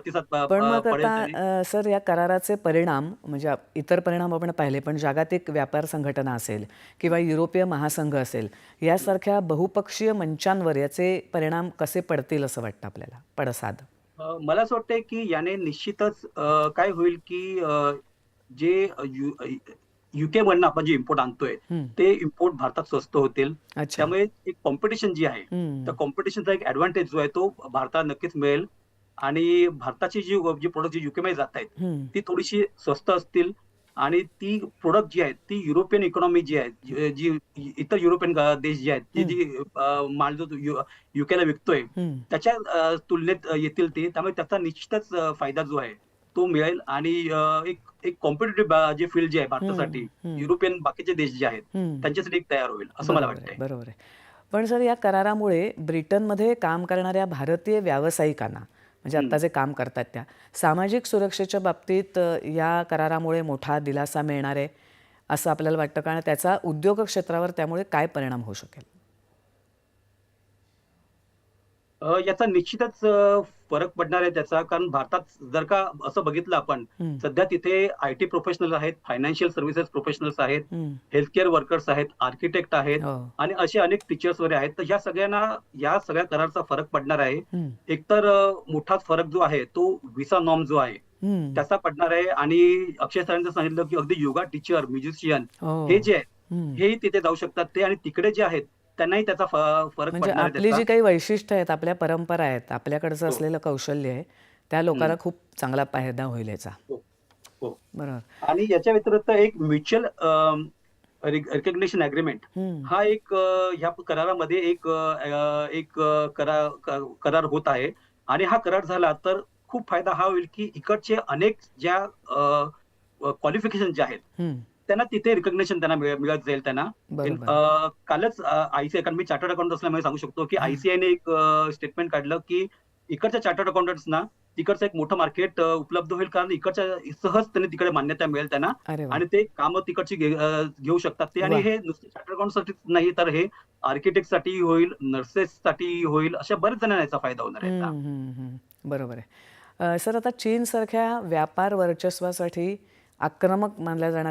प्रतिसाद पण मग आता सर या कराराचे परिणाम म्हणजे इतर परिणाम आपण पाहिले पण जागतिक व्यापार संघटना असेल किंवा युरोपीय महासंघ असेल यासारख्या बहुपक्षीय मंचांवर याचे परिणाम कसे पडतील असं वाटतं आपल्याला? पडसाद. मला असं वाटतंय की याने निश्चितच काय होईल की जे युके मधनं आपण जे इम्पोर्ट आणतोय. ते इम्पोर्ट भारतात स्वस्त होतील. अच्छा. त्यामुळे एक कॉम्पिटिशन जी आहे. त्या कॉम्पिटिशनचा एक ऍडव्हान्टेज जो आहे तो भारतात नक्कीच मिळेल. आणि भारताची जी जी प्रोडक्ट जी युके मध्ये जात आहेत. ती थोडीशी स्वस्त असतील आणि ती प्रोडक्ट जी आहेत ती युरोपियन इकॉनॉमी जी आहे जी इतर युरोपियन देश जे आहेत ती जी माल जो युकेला विकतोय. त्याच्या तुलनेत येतील ते त्यामुळे त्याचा निश्चितच फायदा जो आहे तो मिळेल आणि एक एक कॉम्पिटेटिव्ह जे फील्ड जे आहे भारतासाठी. युरोपियन बाकीचे देश जे आहेत. त्यांच्यासाठी एक तयार होईल असं मला वाटतंय बरोबर आहे पण सर या करारामुळे ब्रिटनमध्ये काम करणाऱ्या भारतीय व्यावसायिकांना म्हणजे आता जे काम करतात त्या. सामाजिक सुरक्षेच्या बाबतीत या करारामुळे मोठा दिलासा मिळणार आहे असं आपल्याला वाटतं. कारण त्याचा उद्योग क्षेत्रावर त्यामुळे काय परिणाम होऊ शकेल अ, याचा निश्चितच फरक पडणार आहे त्याचा कारण भारतात जर का असं बघितलं आपण. सध्या तिथे आय टी प्रोफेशनल आहेत फायनान्शियल सर्व्हिसेस प्रोफेशनल्स आहेत. हेल्थकेअर वर्कर्स आहेत आर्किटेक्ट आहेत हो. आणि असे अनेक टीचर्स वगैरे आहेत तर ह्या सगळ्यांना या सगळ्या करारचा फरक पडणार आहे. एकतर मोठाच फरक जो आहे तो व्हिसा नॉर्म जो आहे. त्याचा पडणार आहे आणि अक्षय सरांचं सांगितलं की अगदी योगा टीचर म्युझिशियन हो. हे जे आहेत हम्म. हेही तिथे जाऊ शकतात ते आणि तिकडे जे आहेत त्यांनाही त्याचा फरक म्हणजे पडणार आहे आपली जी. काही वैशिष्ट्य आहेत आपल्या परंपरा आहेत आपल्याकडचं हो. असलेलं कौशल्य आहे त्या लोकांना खूप चांगला फायदा होईल याचा हो हो बरोबर आणि याच्या व्यतिरिक्त एक म्युच्युअल रिकग्नेशन अग्रीमेंट हम्म. हा एक अ, ह्या करारामध्ये एक अ, एक अ, करा क- करार होत आहे आणि हा करार झाला तर खूप फायदा हा होईल की इकडचे अनेक ज्या क्वालिफिकेशन जे आहेत हम्म. त्यांना तिथे रिकग्नेशन त्यांना मिळ- मिळत जाईल त्यांना. कालच आयसीआय कारण मी चार्टर्ड अकाउंट असल्यामुळे सांगू शकतो की आयसीआयने एक स्टेटमेंट काढलं की इकडच्या चार्टर्ड अकाउंटंट्सना तिकडचं एक मोठं मार्केट उपलब्ध होईल कारण इकडच्या सहज त्यांनी तिकडे मान्यता मिळेल त्यांना. आणि ते कामं तिकडची घेऊ शकतात. ते आणि. हे नुसते चार्टर्ड अकाउंटसाठी नाही तर हे आर्किटेक्टसाठी होईल नर्सेस साठी होईल अशा बऱ्याच जणांना याचा फायदा होणार आहे. बरोबर आहे. सर आता चीनसारख्या व्यापार वर्चस्वासाठी आक्रमक मानल्या जाणाऱ्या